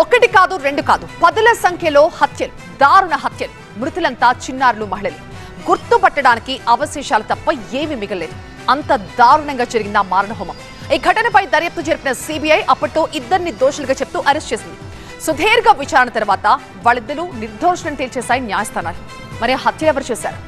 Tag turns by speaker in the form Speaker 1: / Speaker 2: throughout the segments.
Speaker 1: ఒకటి కాదు రెండు కాదు. పదుల సంఖ్యలో హత్యలు దారుణ హత్యలు. మృతులంతా చిన్నారులు మహిళలు. గుర్తుపట్టడానికి అవశేషాలు తప్ప ఏమీ మిగలేదు అంత దారుణంగా జరిగిన మారణహోమం. ఈ ఘటనపై దర్యాప్తు జరిపిన సిబిఐ అప్పట్లో ఇద్దరిని దోషులుగా చెప్తూ అరెస్ట్ చేసింది. సుదీర్ఘ విచారణ తర్వాత వాళ్ళిద్దరూ నిర్దోషులను తేల్చేశాయి న్యాయస్థానాలు. మరి హత్య ఎవరు చేశారు?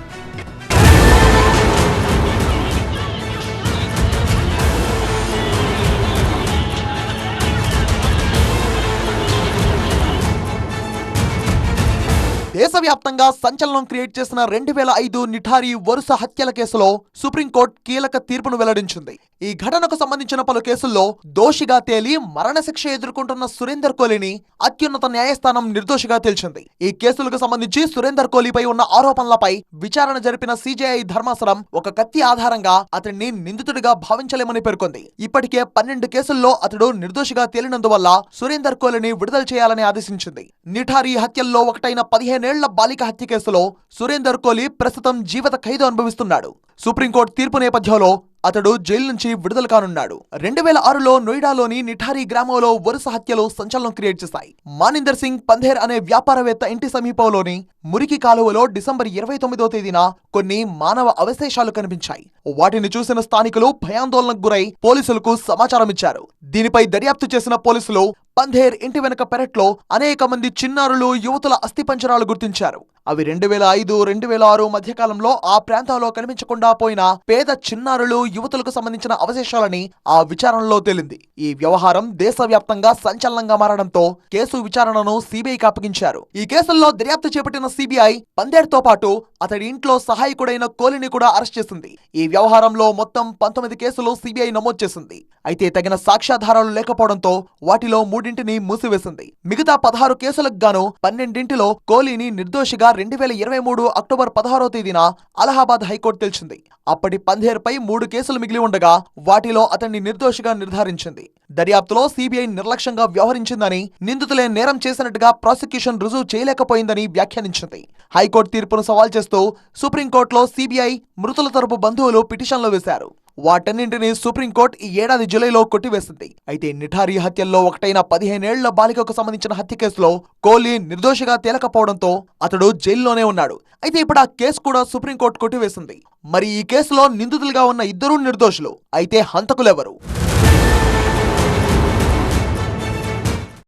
Speaker 2: దేశవ్యాప్తంగా సంచలనం క్రియేట్ చేసిన రెండు వేల ఐదు నిఠారి వరుస హత్యల కేసులో సుప్రీంకోర్టు కీలక తీర్పును వెల్లడించింది. ఈ ఘటనకు సంబంధించిన పలు కేసుల్లో దోషిగా తేలి మరణశిక్ష ఎదుర్కొంటున్న సురేందర్ కోహ్లీని అత్యున్నత న్యాయస్థానం నిర్దోషిగా తేల్చింది. ఈ కేసులకు సంబంధించి సురేందర్ కోహ్లీపై ఉన్న ఆరోపణలపై విచారణ జరిపిన సిజేఐ ధర్మాసనం ఒక కత్తి ఆధారంగా అతడిని నిందితుడిగా భావించలేమని పేర్కొంది. ఇప్పటికే పన్నెండు కేసుల్లో అతడు నిర్దోషిగా తేలినందువల్ల సురేందర్ కోహ్లీని విడుదల చేయాలని ఆదేశించింది. నిఠారీ హత్యల్లో ఒకటైన పదిహేనేళ్ళ బాలిక హత్య కేసులో సురేందర్ కోహ్లీ ప్రస్తుతం జీవిత ఖైదు అనుభవిస్తున్నాడు. సుప్రీంకోర్టు తీర్పు నేపథ్యంలో అతడు జైలు నుంచి విడుదల కానున్నాడు. రెండు వేల ఆరులో నోయిడాలోని నిఠారి గ్రామంలో వరుస హత్యలు సంచలనం క్రియేట్ చేశాయి. మానిందర్ సింగ్ పంధేర్ అనే వ్యాపారవేత్త ఇంటి సమీపంలోని మురికి కాలువలో డిసెంబర్ ఇరవై తొమ్మిదో తేదీన కొన్ని మానవ అవశేషాలు కనిపించాయి. వాటిని చూసిన స్థానికులు భయాందోళనకు గురై పోలీసులకు సమాచారం ఇచ్చారు దీనిపై దర్యాప్తు చేసిన పోలీసులు పంధేర్ ఇంటి వెనక పెరట్లో అనేక మంది చిన్నారులు యువతుల అస్థిపంజరాలు గుర్తించారు. అవి రెండు వేల ఐదు రెండు వేల ఆరు మధ్యకాలంలో ఆ ప్రాంతాల్లో కనిపించకుండా పోయిన పేద చిన్నారులు యువతులకు సంబంధించిన అవశేషాలని ఆ విచారణలో తేలింది. ఈ వ్యవహారం దేశవ్యాప్తంగా సంచలనంగా మారడంతో కేసు విచారణను సిబిఐకి అప్పగించారు. ఈ కేసుల్లో దర్యాప్తు చేపట్టిన సిబిఐ పందేర్తో పాటు అతడి ఇంట్లో సహాయకుడైన కోలిని కూడా అరెస్ట్ చేసింది. ఈ వ్యవహారంలో మొత్తం పంతొమ్మిది కేసులు సిబిఐ నమోదు చేసింది. అయితే తగిన సాక్ష్యాధారాలు లేకపోవడంతో వాటిలో మూడింటిని మూసివేసింది. మిగతా పదహారు కేసులకు గాను పన్నెండింటిలో కోహ్లీని నిర్దోషిగా రెండు వేల ఇరవై మూడు అక్టోబర్ పదహారో తేదీన అలహాబాద్ హైకోర్టు తెలిసింది. అప్పటి పంధేర్పై మూడు కేసులు మిగిలి ఉండగా వాటిలో అతన్ని నిర్దోషిగా నిర్ధారించింది. దర్యాప్తులో సిబిఐ నిర్లక్ష్యంగా వ్యవహరించిందని నిందితులే నేరం చేసినట్టుగా ప్రాసిక్యూషన్ రుజువు చేయలేకపోయిందని వ్యాఖ్యానించింది. హైకోర్టు తీర్పును సవాల్ చేస్తూ సుప్రీంకోర్టులో సిబిఐ మృతుల తరపు బంధువులు పిటిషన్లు వేశారు. వాటన్నింటినీ సుప్రీంకోర్టు ఈ ఏడాది జూలైలో కొట్టివేసింది. అయితే నిఠారి హత్యల్లో ఒకటైన పదిహేనేళ్ళ బాలికకు సంబంధించిన హత్య కేసులో కోహ్లీ నిర్దోషిగా తేలకపోవడంతో అతడు జైల్లోనే ఉన్నాడు. అయితే ఇప్పుడు ఆ కేసు కూడా సుప్రీంకోర్టు కొట్టివేసింది. మరి ఈ కేసులో నిందితులుగా ఉన్న ఇద్దరూ నిర్దోషులు అయితే హంతకులెవరు?